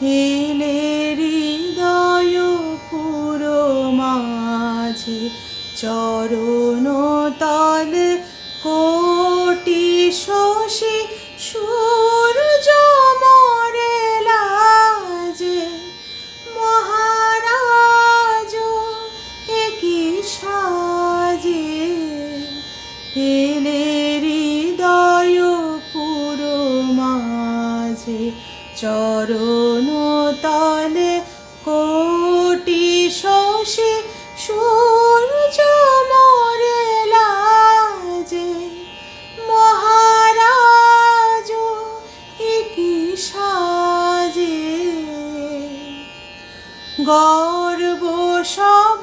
হেলে হৃদয় পুরো মাঝে চরণ তলে কোটি সো চরণ তলে কোটি শশী সূর্য মরে লাজে। মহারাজ একই সাজে? গর্ব সব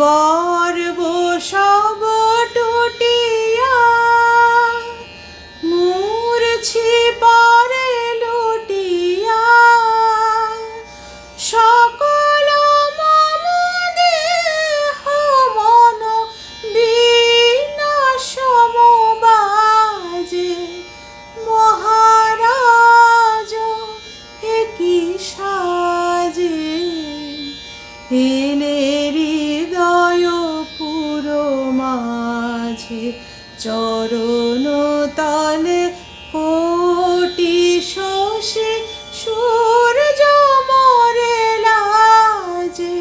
গর্ব সব টুটিয়া, মূর্ছি পরে লুটিয়া। সকল মম দেহ মন বাজে মহারাজ একই সাজে? এলে মাঝে চরণ তলে কোটি শশী সূর্য মরে লাজে।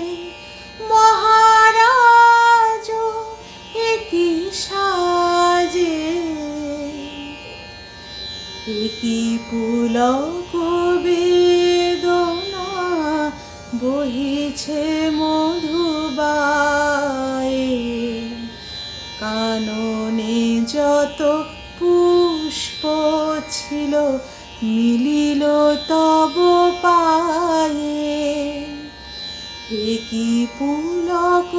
মহারাজ একই সাজে? একই পুলক বেদনা বহিছে মধুবায়ে যত পুষ্প ছিল, মিলিল তব পায়ে। একই পুলক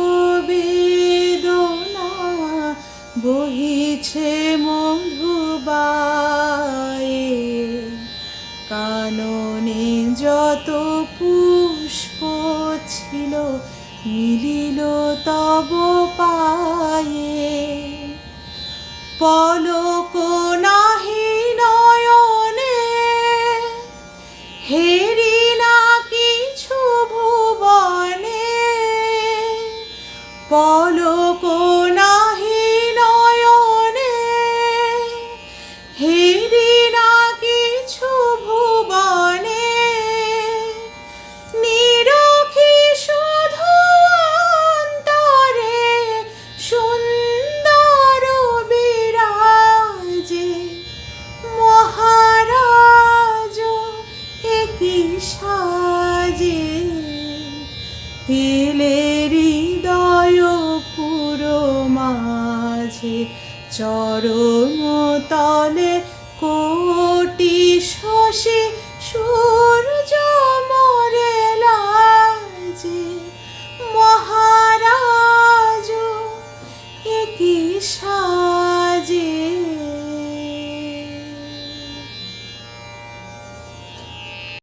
বেদনা বহিছে মধুবায়ে কাননে যত পুষ্প ছিল, মিলিল তব পায়ে। পলক নাহি নয়নে হেরি না কিছু ভুবনে। পলক হিলে হৃদয় পুরো মাঝে চরম তলে কোটি শশী সুর